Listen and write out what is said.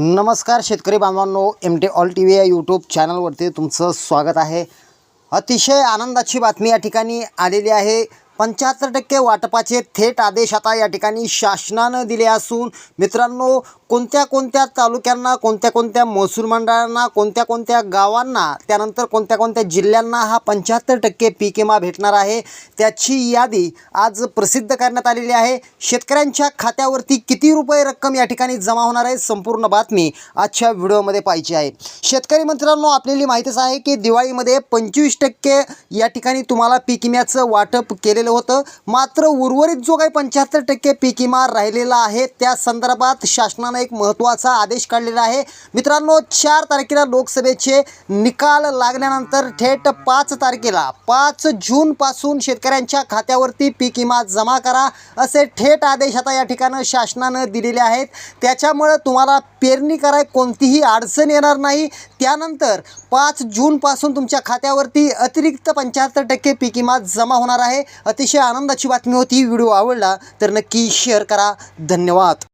नमस्कार शेतकरी बांधवांनो M T all T V या यूट्यूब चॅनलवरती तुमचं स्वागत आहे. अतिशय आनंदाची बातमी या ठिकाणी आलेली आहे. पंच्याहत्तर टक्के वाटपाचे थेट आदेश आता या ठिकाणी शासनानं दिले असून मित्रांनो कोणत्या कोणत्या तालुक्यांना कोणत्या कोणत्या महसूल मंडळांना कोणत्या कोणत्या गावांना त्यानंतर कोणत्या कोणत्या जिल्ह्यांना हा पंच्याहत्तर टक्के पीक विमा भेटणार आहे त्याची यादी आज प्रसिद्ध करण्यात आलेली आहे. शेतकऱ्यांच्या खात्यावरती किती रुपये रक्कम या ठिकाणी जमा होणार आहे संपूर्ण बातमी आजच्या व्हिडिओमध्ये पाहिजे आहे. शेतकरी मित्रांनो आपल्याला माहितीच आहे की दिवाळीमध्ये पंचवीस टक्के या ठिकाणी तुम्हाला पीक विम्याचं वाटप केलेलं होतं. मात्र उर्वरित जो काही पंच्याहत्तर टक्के पीक विमा राहिलेला आहे त्या संदर्भात शासनानं एक महत्त्वाचा आदेश काढलेला आहे. मित्रांनो चार तारखेला लोकसभेचे निकाल लागल्यानंतर थेट पाच तारखेला पाच जूनपासून शेतकऱ्यांच्या खात्यावरती पीक विमा जमा करा असे थेट आदेश आता या ठिकाणं शासनानं दिलेले आहेत. त्याच्यामुळं तुम्हाला पेरणी कराय कोणतीही अडचण येणार नाही. त्यानंतर पाच जूनपासून तुमच्या खात्यावरती अतिरिक्त पंच्याहत्तर टक्के पीक विमा जमा होणार आहे. अतिशय आनंदाची बातमी होती. व्हिडिओ आवडला तर नक्की शेअर करा. धन्यवाद.